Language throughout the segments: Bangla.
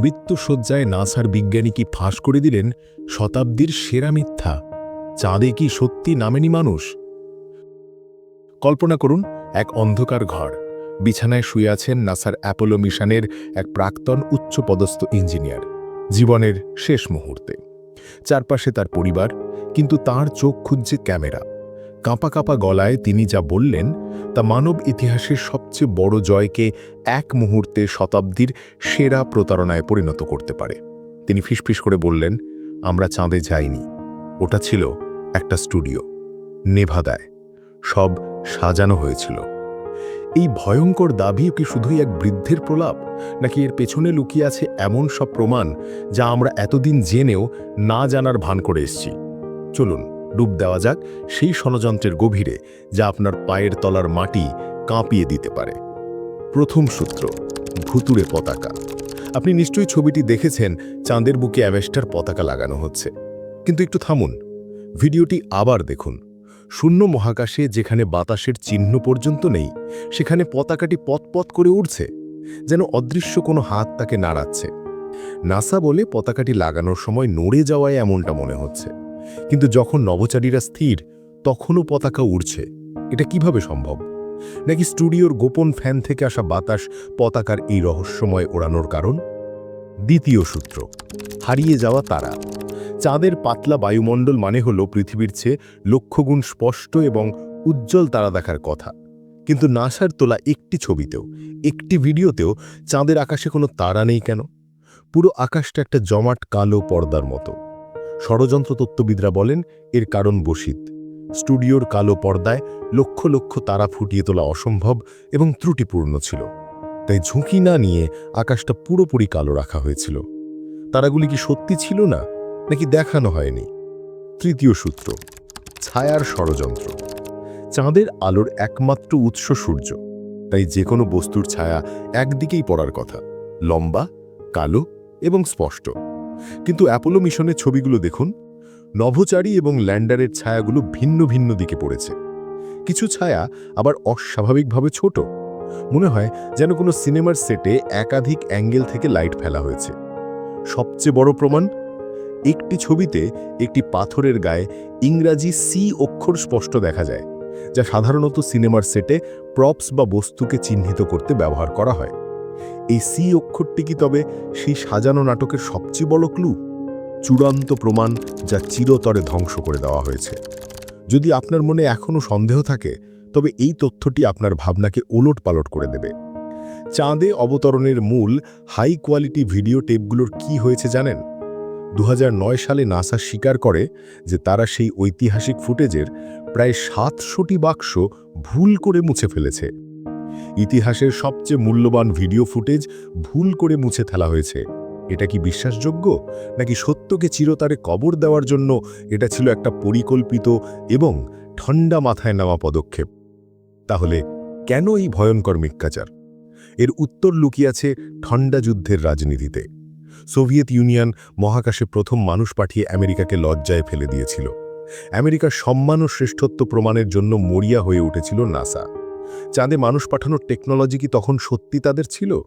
মৃত্যুসজ্জায় নাসার বিজ্ঞানী কি ফাঁস করে দিলেন শতাব্দীর সেরা মিথ্যা? চাঁদে কি সত্যি নামেনি মানুষ? কল্পনা করুন, এক অন্ধকার ঘর। বিছানায় শুয়ে আছেন নাসার অ্যাপোলো মিশনের এক প্রাক্তন উচ্চপদস্থ ইঞ্জিনিয়ার। জীবনের শেষ মুহূর্তে। চারপাশে তার পরিবার, কিন্তু তার চোখ খুঁজছে ক্যামেরা। কাঁপা কাঁপা গলায় তিনি যা বললেন, তা মানব ইতিহাসের সবচেয়ে বড় জয়কে এক মুহূর্তে শতাব্দীর সেরা প্রতারণায় পরিণত করতে পারে। তিনি ফিসফিস করে বললেন, আমরা চাঁদে যাইনি। ওটা ছিল একটা স্টুডিও, নেভাদায়। সব সাজানো হয়েছিল। এই ভয়ঙ্কর দাবি কি শুধুই এক বৃদ্ধের প্রলাপ? নাকি এর পেছনে লুকিয়ে আছে এমন সব প্রমাণ যা আমরা এতদিন জেনেও না জানার ভান করে এসছি? চলুন ডুব দেওয়া যাক সেই ষড়যন্ত্রের গভীরে যা আপনার পায়ের তলার মাটি কাঁপিয়ে দিতে পারে। প্রথম সূত্র ভুতুরে পতাকা। আপনি নিশ্চয়ই ছবিটি দেখেছেন, চাঁদের বুকে অ্যাভেস্টার পতাকা লাগানো হচ্ছে। কিন্তু একটু থামুন, ভিডিওটি আবার দেখুন। শূন্য মহাকাশে যেখানে বাতাসের চিহ্ন পর্যন্ত নেই, সেখানে পতাকাটি পথপথ করে উড়ছে, যেন অদৃশ্য কোনো হাত তাকে নাড়াচ্ছে। নাসা বলে পতাকাটি লাগানোর সময় নড়ে যাওয়ায় এমনটা মনে হচ্ছে। কিন্তু যখন নভোচারীরা স্থির, তখনও পতাকা উড়ছে। এটা কীভাবে সম্ভব? নাকি স্টুডিওর গোপন ফ্যান থেকে আসা বাতাস পতাকার এই রহস্যময় ওড়ানোর কারণ? দ্বিতীয় সূত্র, হারিয়ে যাওয়া তারা। চাঁদের পাতলা বায়ুমণ্ডল মানে হল পৃথিবীর চেয়ে লক্ষগুণ স্পষ্ট এবং উজ্জ্বল তারা দেখার কথা। কিন্তু নাসার তোলা একটি ছবিতেও, একটি ভিডিওতেও চাঁদের আকাশে কোনো তারা নেই কেন? পুরো আকাশটা একটা জমাট কালো পর্দার মতো। ষড়যন্ত্র তত্ত্ববিদরা বলেন, এর কারণ বসিত স্টুডিওর কালো পর্দায় লক্ষ লক্ষ তারা ফুটিয়ে তোলা অসম্ভব এবং ত্রুটিপূর্ণ ছিল। তাই ঝুঁকি না নিয়ে আকাশটা পুরোপুরি কালো রাখা হয়েছিল। তারাগুলি কি সত্যি ছিল না, নাকি দেখানো হয়নি? তৃতীয় সূত্র, ছায়ার ষড়যন্ত্র। চাঁদের আলোর একমাত্র উৎস সূর্য। তাই যে কোনো বস্তুর ছায়া একদিকেই পড়ার কথা। লম্বা, কালো এবং স্পষ্ট। কিন্তু অ্যাপোলো মিশনের ছবিগুলো দেখুন। নভোচারী এবং ল্যান্ডারের ছায়াগুলো ভিন্ন ভিন্ন দিকে পড়েছে। কিছু ছায়া আবার অস্বাভাবিকভাবে ছোট। মনে হয় যেন কোনো সিনেমার সেটে একাধিক অ্যাঙ্গেল থেকে লাইট ফেলা হয়েছে। সবচেয়ে বড় প্রমাণ, একটি ছবিতে একটি পাথরের গায়ে ইংরাজি সি অক্ষর স্পষ্ট দেখা যায়, যা সাধারণত সিনেমার সেটে প্রপস বা বস্তুকে চিহ্নিত করতে ব্যবহার করা হয়। এই সি অক্ষরটি কি তবে সেই সাজানো নাটকের সবচেয়ে বড় ক্লু? চূড়ান্ত প্রমাণ যা চিরতরে ধ্বংস করে দেওয়া হয়েছে। যদি আপনার মনে এখনও সন্দেহ থাকে, তবে এই তথ্যটি আপনার ভাবনাকে ওলট পালট করে দেবে। চাঁদে অবতরণের মূল হাই কোয়ালিটি ভিডিও টেপগুলোর কি হয়েছে জানেন? দু হাজার নয় সালে নাসা স্বীকার করে যে তারা সেই ঐতিহাসিক ফুটেজের প্রায় সাতশোটি বাক্স ভুল করে মুছে ফেলেছে। ইতিহাসের সবচেয়ে মূল্যবান ভিডিও ফুটেজ ভুল করে মুছে ফেলা হয়েছে। এটা কি বিশ্বাসযোগ্য? নাকি সত্যকে চিরতারে কবর দেওয়ার জন্য এটা ছিল একটা পরিকল্পিত এবং ঠান্ডা মাথায় নেওয়া পদক্ষেপ? তাহলে কেন এই ভয়ঙ্কর মিথ্যাচার? এর উত্তর লুকিয়াছে ঠান্ডা যুদ্ধের রাজনীতিতে। সোভিয়েত ইউনিয়ন মহাকাশে প্রথম মানুষ পাঠিয়ে আমেরিকাকে লজ্জায় ফেলে দিয়েছিল। আমেরিকার সম্মান ও শ্রেষ্ঠত্ব প্রমাণের জন্য মরিয়া হয়ে উঠেছিল নাসা। চাঁদে মানুষ পাঠানোর টেকনোলজি কি তখন সত্যি তাদের ছিল?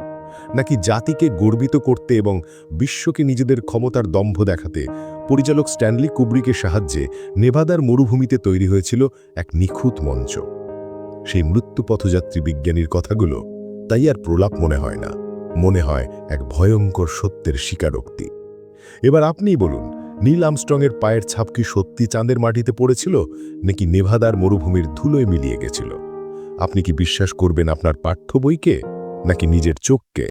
নাকি জাতিকে গর্বিত করতে এবং বিশ্বকে নিজেদের ক্ষমতার দম্ভ দেখাতে পরিচালক স্ট্যানলি কুব্রিকের সাহায্যে নেভাদার মরুভূমিতে তৈরি হয়েছিল এক নিখুঁত মঞ্চ। সেই মৃত্যু পথযাত্রী বিজ্ঞানীর কথাগুলো তাই আর প্রলাপ মনে হয় না। মনে হয় এক ভয়ঙ্কর সত্যের স্বীকারোক্তি। এবার আপনিই বলুন, নীল আমস্ট্রংয়ের পায়ের ছাপ কি সত্যি চাঁদের মাটিতে পড়েছিল, নাকি নেভাদার মরুভূমির ধুলোয় মিলিয়ে গেছিল? আপনি কি বিশ্বাস করবেন আপনার পাঠ্য বইকে নাকি নিজের চোখকে?